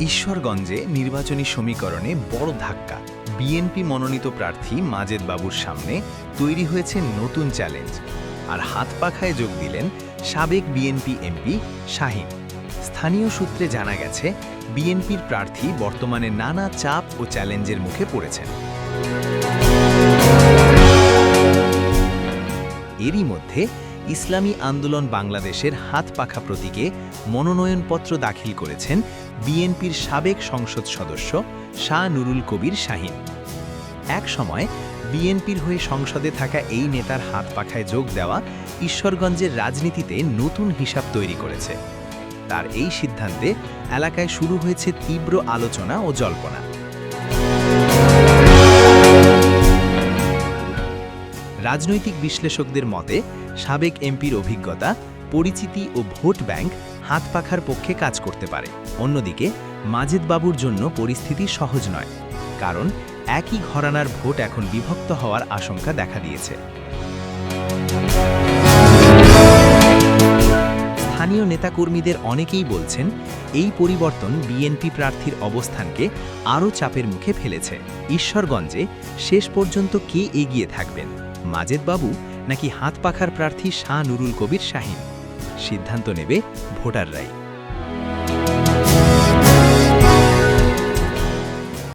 ঈশ্বরগঞ্জে নির্বাচনী সমীকরণে বড় ধাক্কা। বিএনপি মনোনীত প্রার্থী মাজেদ বাবুর সামনে তৈরি হয়েছে নতুন চ্যালেঞ্জ। আর হাত পাখায় যোগ দিলেন সাবেক বিএনপি এমপি শাহিন। স্থানীয় সূত্রে জানা গেছে বিএনপির প্রার্থী বর্তমানে নানা চাপ ও চ্যালেঞ্জের মুখে পড়েছেন। এরই মধ্যে ইসলামী আন্দোলন বাংলাদেশের হাত পাখা প্রতীকে মনোনয়নপত্র দাখিল করেছেন বিএনপির সাবেক সংসদ সদস্য শাহ নুরুল কবির শাহিন। এক সময় বিএনপির হয়ে সংসদে থাকা এই নেতার হাত পাখায় যোগ দেওয়া ঈশ্বরগঞ্জের রাজনীতিতে নতুন হিসাব তৈরি করেছে। তার এই সিদ্ধান্তে এলাকায় শুরু হয়েছে তীব্র আলোচনা ও জল্পনা। রাজনৈতিক বিশ্লেষকদের মতে, সাবেক এমপির অভিজ্ঞতা, পরিচিতি ও ভোট ব্যাংক হাত পাখার পক্ষে কাজ করতে পারে। অন্যদিকে, মাজেদ বাবুর জন্য পরিস্থিতি সহজ নয়, কারণ একই ঘরানার ভোট এখন বিভক্ত হওয়ার আশঙ্কা দেখা দিয়েছে। স্থানীয় নেতাকর্মীদের অনেকেই বলছেন, এই পরিবর্তন বিএনপি প্রার্থীর অবস্থানকে আরও চাপের মুখে ফেলেছে। ঈশ্বরগঞ্জে শেষ পর্যন্ত কে এগিয়ে থাকবেন? মাজেদ বাবু নাকি হাত পাখার প্রার্থী শাহ নুরুল কবির শাহিন? সিদ্ধান্ত নেবে ভোটাররাই।